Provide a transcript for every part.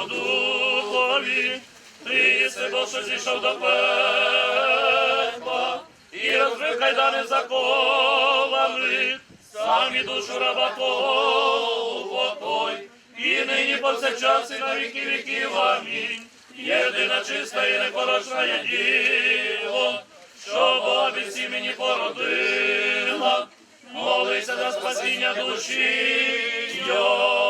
Святому Духові, Христе Бог, що зійшов до пекла, і розбив кайдани заковами, самі душу раба Твого упокой, і нині повсякчас і на віки віків. Амінь. Єдина чиста і непорочна є діво, що Бога від сімені породила, молися за спасіння душі Його.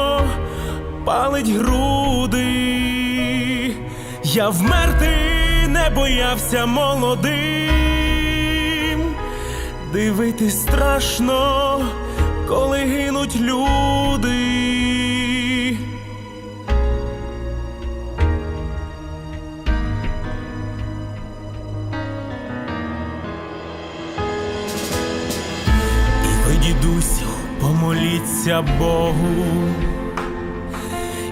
палить груди. Я вмерти не боявся молодим. Дивитись страшно, коли гинуть люди. І дідусю, помоліться Богу.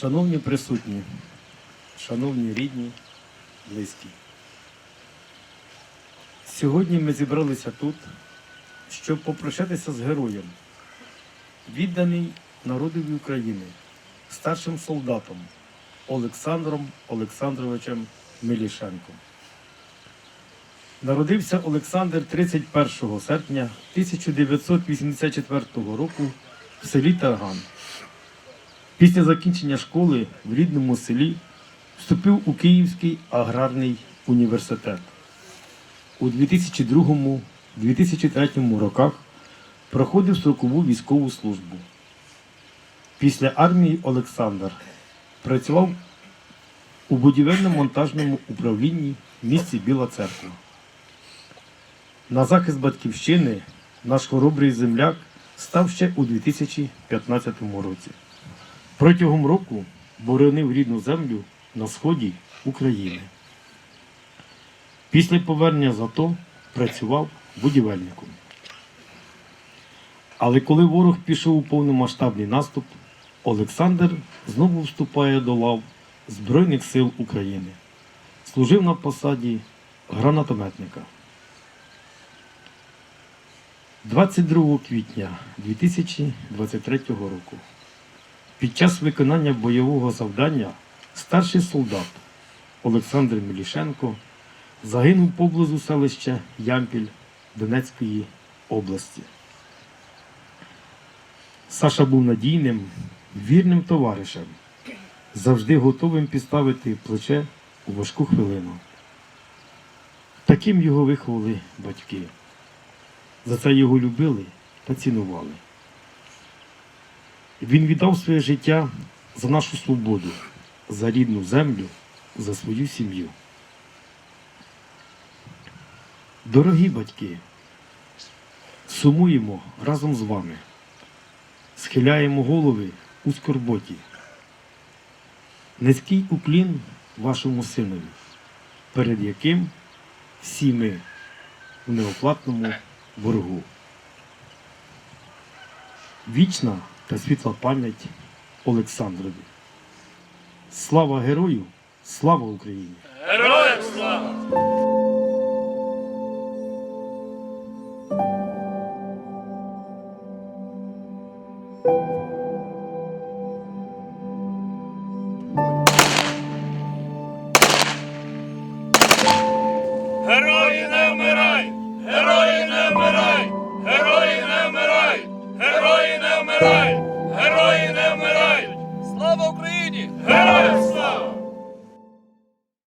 Шановні присутні, шановні рідні, близькі. Сьогодні ми зібралися тут, щоб попрощатися з героєм, відданий народові України, старшим солдатом Олександром Олександровичем Милішенком. Народився Олександр 31 серпня 1984 року в селі Тарган. Після закінчення школи в рідному селі вступив у Київський аграрний університет. У 2002-2003 роках проходив строкову військову службу. Після армії Олександр працював у будівельно-монтажному управлінні в місті Біла Церква. На захист батьківщини наш хоробрий земляк став ще у 2015 році. Протягом року боронив рідну землю на сході України. Після повернення з АТО працював будівельником. Але коли ворог пішов у повномасштабний наступ, Олександр знову вступає до лав Збройних сил України. Служив на посаді гранатометника. 22 квітня 2023 року під час виконання бойового завдання старший солдат Олександр Мілішенко загинув поблизу селища Ямпіль Донецької області. Саша був надійним, вірним товаришем, завжди готовим підставити плече у важку хвилину. Таким його виховали батьки. За це його любили та цінували. Він віддав своє життя за нашу свободу, за рідну землю, за свою сім'ю. Дорогі батьки, сумуємо разом з вами, схиляємо голови у скорботі. Низький уклін вашому синові, перед яким всі ми в неоплатному боргу. Вічна та світла пам'ять Олександрові. Слава герою! Слава Україні! Героям слава! thank не